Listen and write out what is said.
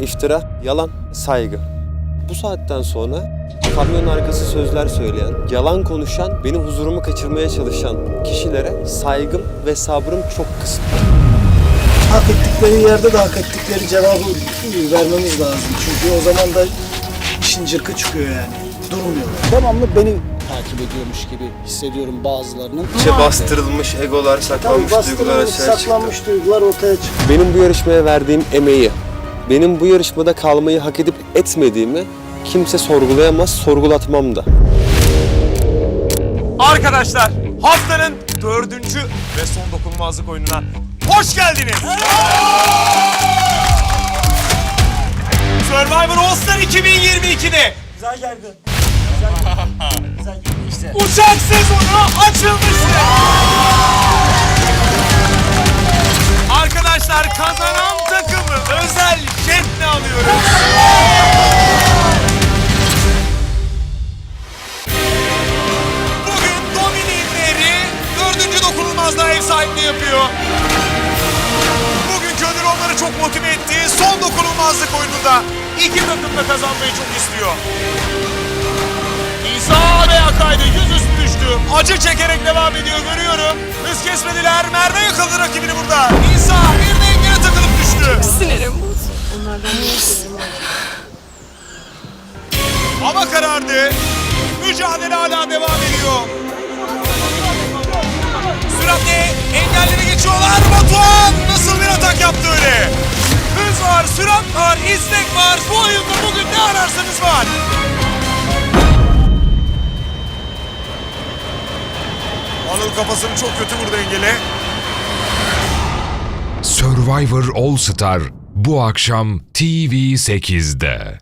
iftira, yalan, saygı. Bu saatten sonra kamyon arkası sözler söyleyen, yalan konuşan, benim huzurumu kaçırmaya çalışan kişilere saygım ve sabrım çok kısıtlı. hak ettikleri yerde de hak ettikleri cevabı vermemiz lazım. Çünkü o zaman da işin cırkı çıkıyor yani. Durmuyorlar. devamlı beni takip ediyormuş gibi hissediyorum bazılarının. İçe bastırılmış egolar, saklanmış duygular bastırılmış, açığa çıktı. saklanmış duygular ortaya çıktı. Benim bu yarışmaya verdiğim emeği, benim bu yarışmada kalmayı hak edip etmediğimi kimse sorgulayamaz, sorgulatmam da. Arkadaşlar haftanın dördüncü ve son dokunulmazlık oyununa hoş geldiniz. Survivor All Star 2022'de uçak sezonu açılmıştı. Arkadaşlar kazanan sahipliği yapıyor. Bugünkü ödül onları çok motive etti. Son dokunulmazlık oyununda iki takım da kazanmayı çok istiyor. İsa ve Akay'da yüzüstü düştü. Acı çekerek devam ediyor görüyorum. Hız kesmediler. Merve yakaladı rakibini burada. İsa bir de engele takılıp düştü. Sinirim bozuldu. Hava karardı. Mücadele hala devam ediyor. Geçiyorlar. Batuhan nasıl bir atak yaptı öyle? Hız var, sürat var, istek var. Bu oyunda bugün ne ararsanız var. Anıl kafasını çok kötü vurdu engele. Survivor All Star bu akşam TV8'de.